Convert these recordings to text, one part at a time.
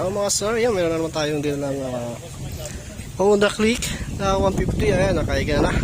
So mga sir, yan, meron na naman tayong deal ng uh, Honda Click na 150. Ayan, nakaiga na.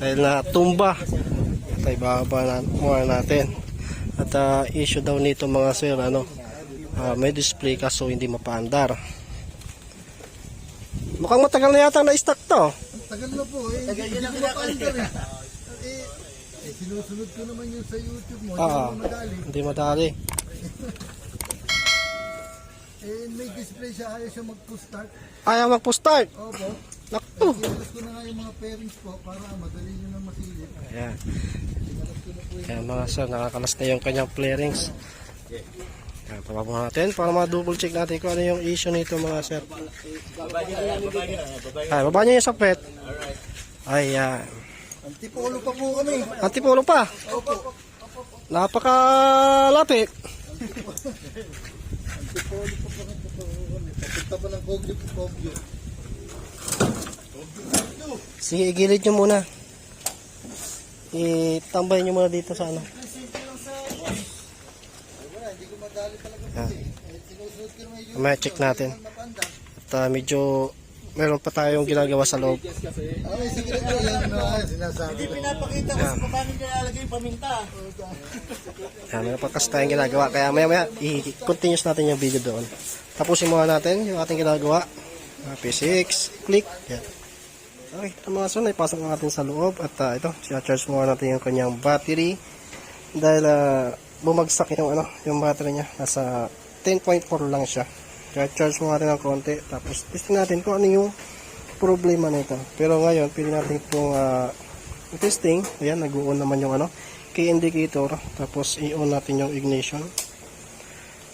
Dahil na tumba. At ibaba na muna natin. At uh, issue daw nito mga sir, ano, uh, may display kaso hindi mapaandar. Mukhang matagal na yata na-stock to. Tagal na po eh. Tagal ang pinakaandar eh. Eh, eh, sinusunod ko naman yun sa YouTube mo. Hindi Ah. mo madali. Hindi madali. Eh, may display siya. Ayaw siya mag-start. Ayaw magpo-start. Opo. Naku. Sinusunod ko na nga yung mga pairings po para madali nyo na masilip. Ayan. Kaya mga sir, nakakalas na yung kanyang flarings. Ayan, pababa natin para ma-double check natin kung ano yung issue nito mga sir. Ay, baba niyo yung sapet. Ayan. Antipolo pa po kami. Antipolo pa. Opo. Napakalapit. Sige, igilid nyo muna. Itambay nyo muna dito sa ano. Yung Mamaya check natin. At ah, medyo meron pa tayong ginagawa sa loob. Okay, sige na. Yan na sinasabi. Hindi pinapakita Ayan. paano nilalagay yung paminta. Ayan, meron pa kasi tayong ginagawa. Kaya maya maya, i-continuous natin yung video doon. Tapusin muna natin yung ating ginagawa. Uh, P6, click. Yan. Okay, ito mga son, ipasok natin sa loob. At ah, ito, charge muna natin yung kanyang battery. Dahil ah, bumagsak yung, ano, yung battery niya. Nasa 10.4 lang siya. Kaya charge muna natin ng konti. Tapos testing natin kung ano yung problema nito. Pero ngayon, pili natin itong ah, testing. Ayan, nag-on naman yung ano, key indicator. Tapos i-on natin yung ignition.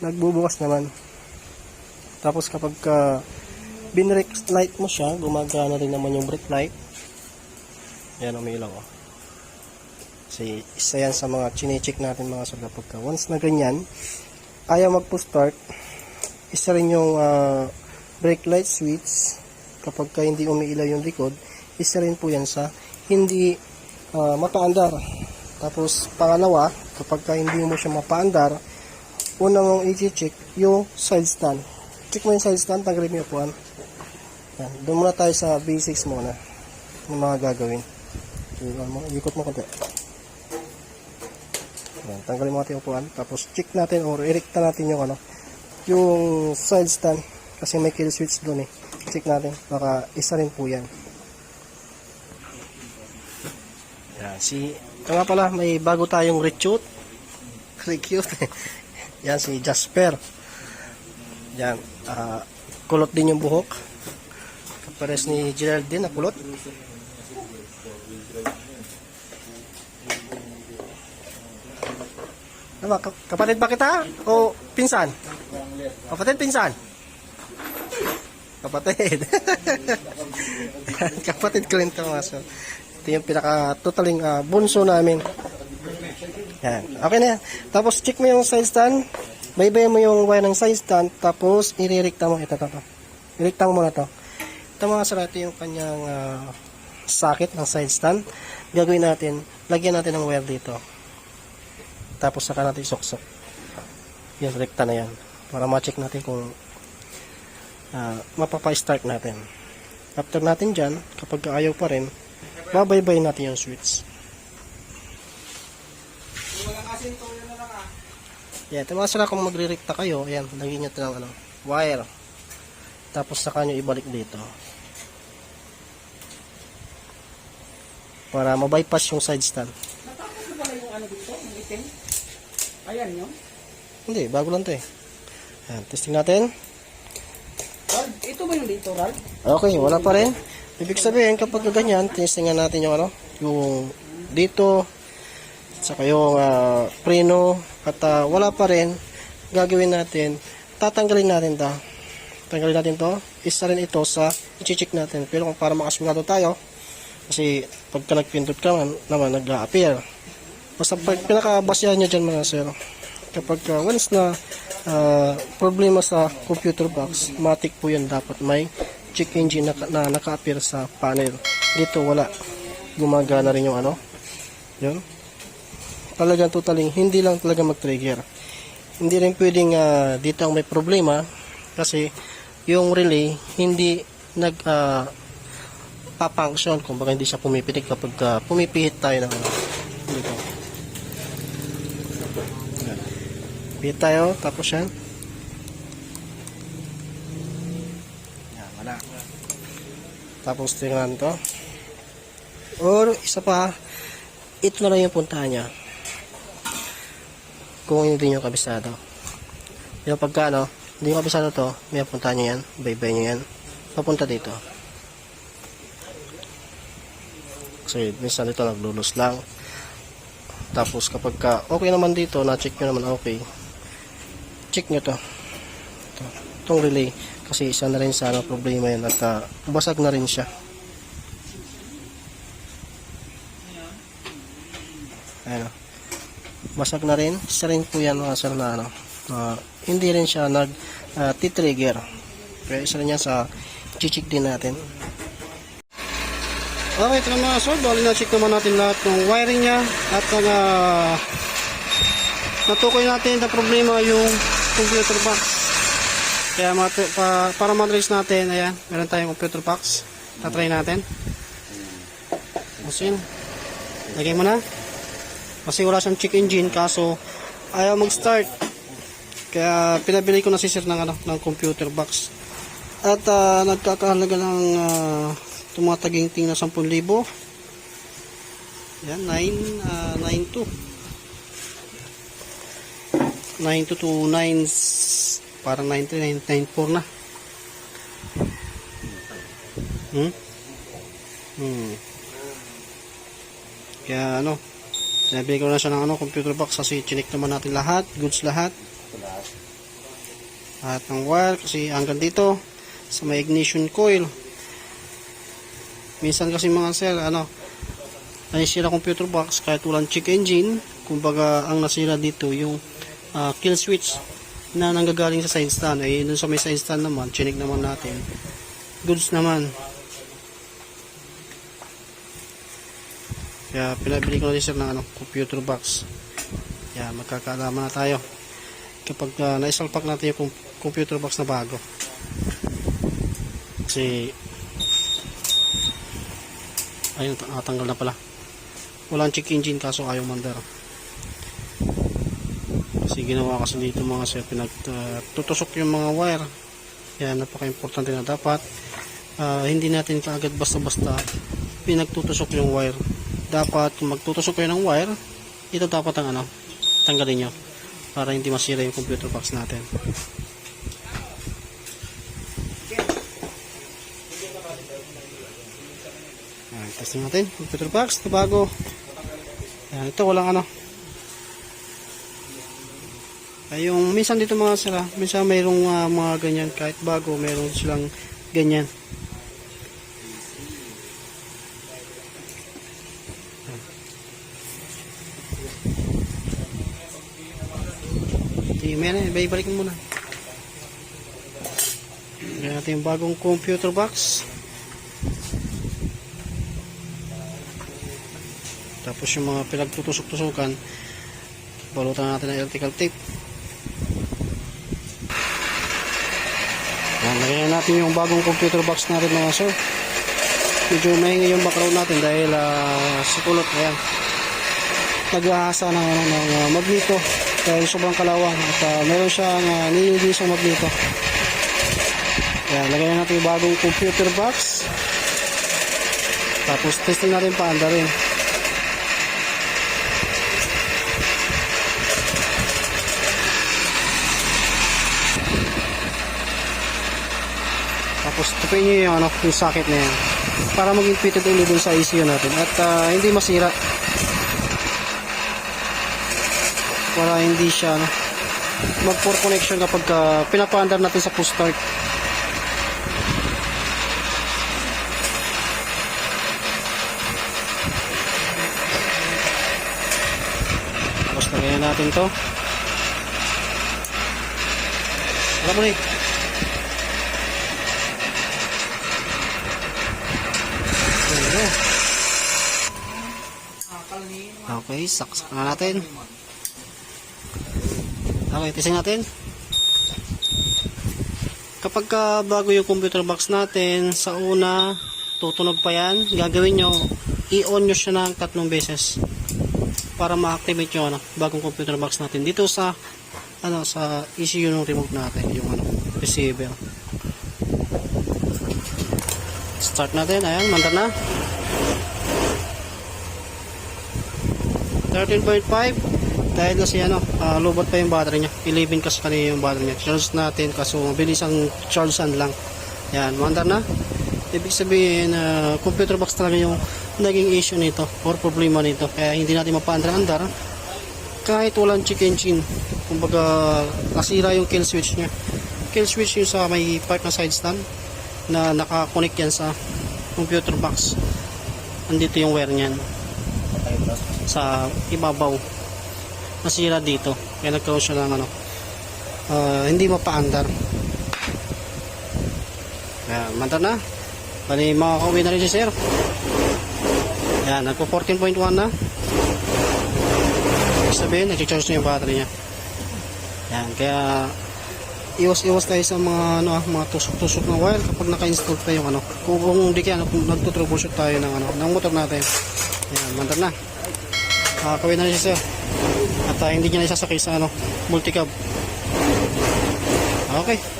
Nagbubukas naman. Tapos kapag ka binrake light mo siya, gumagana rin naman yung brake light. Yan, umiilaw oh. Kasi isa yan sa mga chinecheck natin mga sir kapag ka once na ganyan, ayaw magpo-start, isa rin yung ah, brake light switch kapag ka hindi umiilaw yung likod, isa rin po yan sa hindi ah, mapaandar. Tapos pangalawa, kapag ka hindi mo siya mapaandar, una mong i-check yung side stand. Check mo yung side stand, tanggalin mo yung upuan. Yan. Doon muna tayo sa basics muna ng mga gagawin. Ikot mo, konti. Yan. Tanggalin mo natin yung upuan. Tapos check natin or erekta natin yung ano, yung side stand. Kasi may kill switch doon eh. Check natin. Baka isa rin po yan. Yan. Si, ito nga pala, may bago tayong recruit. Recruit. Yan si Jasper. Yan. ah kulot din yung buhok. Kapares ni Geraldine na kulot. Ba, ka- kapatid ba kita? O pinsan? Kapatid, pinsan? Kapatid. Kapatid ko rin ito. Ito yung pinaka-totaling ah, bunso namin. Yan. Okay na yan. Tapos check mo yung side stand. Baybay mo yung wire ng side stand. Tapos iririkta mo. Ito, ito, ito. Irikta mo muna to. Ito mga sir, ito yung kanyang ah, socket ng side stand. Gagawin natin, lagyan natin ng wire dito. Tapos saka natin isuksok. Yan, rekta na yan. Para ma-check natin kung ah, mapapa-start natin. After natin dyan, kapag ayaw pa rin, babaybay natin yung switch. Yeah, mga sila kung magre-recta kayo, ayan, lagyan nyo ito ng ano, wire. Tapos saka nyo ibalik dito. Para mabypass yung side stand. Natapos mo pala yung ano dito, yung itim? Ayan yun. Hindi, bago lang to eh. Ayan, testing natin. Ralph, ito ba yung dito, Ralph? Okay, wala pa rin. Ibig sabihin, kapag ganyan, testingan natin yung ano, yung dito, saka yung ah, preno, at ah, wala pa rin, gagawin natin, tatanggalin natin to. Tanggalin natin to, isa rin ito sa i-check natin. Pero kung para makasigurado tayo, kasi pagka nagpindot ka man, naman, nag-appear. Basta pag pinakabasyahan nyo dyan mga sir, kapag ah, once na ah, problema sa computer box, matic po yun dapat may check engine na, na naka-appear sa panel. Dito wala. Gumagana rin yung ano. Yun. Talagang totaling hindi lang talaga mag-trigger. Hindi rin pwedeng ah, dito ang may problema kasi yung relay hindi nag ah, papunction kumbaga hindi siya pumipitik kapag ah, pumipihit tayo ng pihit tayo tapos yan. Yan wala. Tapos tingnan to. Or isa pa ito na lang yung puntahan niya. Kung hindi nyo kabisado. Yung pagka ano hindi nyo kabisado to may puntahan nyo yan bye-bye nyo yan. Papunta dito. Kasi minsan dito naglulus lang. Tapos kapag ka okay naman dito na-check nyo naman okay check nyo to ito, itong relay kasi isa na rin sa ano, problema yan at ah, basag na rin siya Ayan o. Basag na rin. Isa rin po yan mga sir na ano. na hindi rin siya nag uh, titrigger. Kaya isa rin yan sa chichik din natin. Okay, ito na mga sir. Bali na check naman natin lahat ng wiring niya. At ang uh, natukoy natin na problema yung computer box. Kaya mati, pa, para matrace natin, ayan, meron tayong computer box. Tatry natin. Asin. Lagay mo na kasi wala siyang check engine kaso ayaw mag-start kaya pinabili ko na si sir ng, ano, ng computer box at ah, nagkakahalaga ng uh, tumataginting na 10,000 yan 9 uh, 92 92 to 9 parang 93 994 na hmm? hmm kaya ano Sinabi ko na siya ng ano, computer box kasi chinik naman natin lahat, goods lahat. Lahat ng wire kasi hanggang dito sa may ignition coil. Minsan kasi mga sir, ano, nasira computer box kahit walang check engine, kumbaga ang nasira dito yung ah, kill switch na nanggagaling sa side stand. Ay, dun sa may side stand naman, chinik naman natin. Goods naman. Kaya pinabili ko na sir ng ano, computer box. Kaya magkakaalaman na tayo. Kapag uh, naisalpak natin yung com- computer box na bago. Kasi ayun, natanggal na pala. Walang check engine kaso ayaw mandar. Kasi ginawa kasi dito mga sir, pinagtutusok yung mga wire. Kaya napaka-importante na dapat ah, hindi natin kaagad basta-basta pinagtutusok yung wire. Dapat kung magtutusok kayo ng wire ito dapat ang ano tanggalin nyo para hindi masira yung computer box natin. Ayan, testing natin. Computer box ito bago Ayan, ito walang ano ay yung minsan dito mga sila minsan mayroong ah, mga ganyan kahit bago mayroon silang ganyan Sige, may na, ibalik muna. Yan natin yung bagong computer box. Tapos yung mga pinagtutusok-tusukan, balutan natin ng electrical tape. Yan, lagyan na natin yung bagong computer box natin mga sir. Medyo mahingi yung background natin dahil uh, sa kulot. Ayan. Nag-aasa ng, ano, ng uh, magneto dahil sobrang kalawang at uh, meron siyang uh, nilinis ang magneto. Yan, lagyan natin yung bagong computer box. Tapos testing natin pa anda rin. Tapos tupuin nyo yung, ano, yung socket na yan. Para maging fitted ulit dun sa ECU natin. At ah, hindi masira. Para hindi siya ano, mag for connection kapag uh, pinapaandar natin sa push start. Tapos lagyan natin to. Alam mo na eh Na. Okay, saksak na natin. Okay, testing natin. kapag ka bago yung computer box natin, sa una, tutunog pa yan, gagawin nyo, i-on nyo siya ng tatlong beses para ma-activate yung ano, bagong computer box natin. Dito sa ano sa ECU ng remote natin, yung ano, receiver. Start natin, ayan, mandar na. 13.5 dahil kasi ano, uh, lobot pa yung battery niya. 11 kasi kanina yung battery niya. Charge natin kaso mabilis ang chargean lang. Yan, mandar na. Ibig sabihin, uh, computer box talaga yung naging issue nito or problema nito. Kaya hindi natin mapaandar-andar kahit walang check engine. Kumbaga, nasira yung kill switch niya. Kill switch yung sa may part na side stand na nakakonect yan sa computer box. Andito yung wire niyan. Sa ibabaw. Nasira dito. Kaya nagkaroon siya ng ano. Ah, hindi mapaandar. Kaya manta na. Bali makakauwi na rin si sir. Yan nagpo 14.1 na. Sabihin nag-charge na yung battery niya. Yan kaya iwas-iwas tayo sa mga ano ah, mga tusok-tusok ng wire kapag naka-install pa yung ano kung, kung hindi kaya ano, nagtutroubleshoot tayo ng ano ng motor natin yan manta na Nakakawin na siya sir. At ah, hindi niya na isasakay sa ano, multicab. Okay.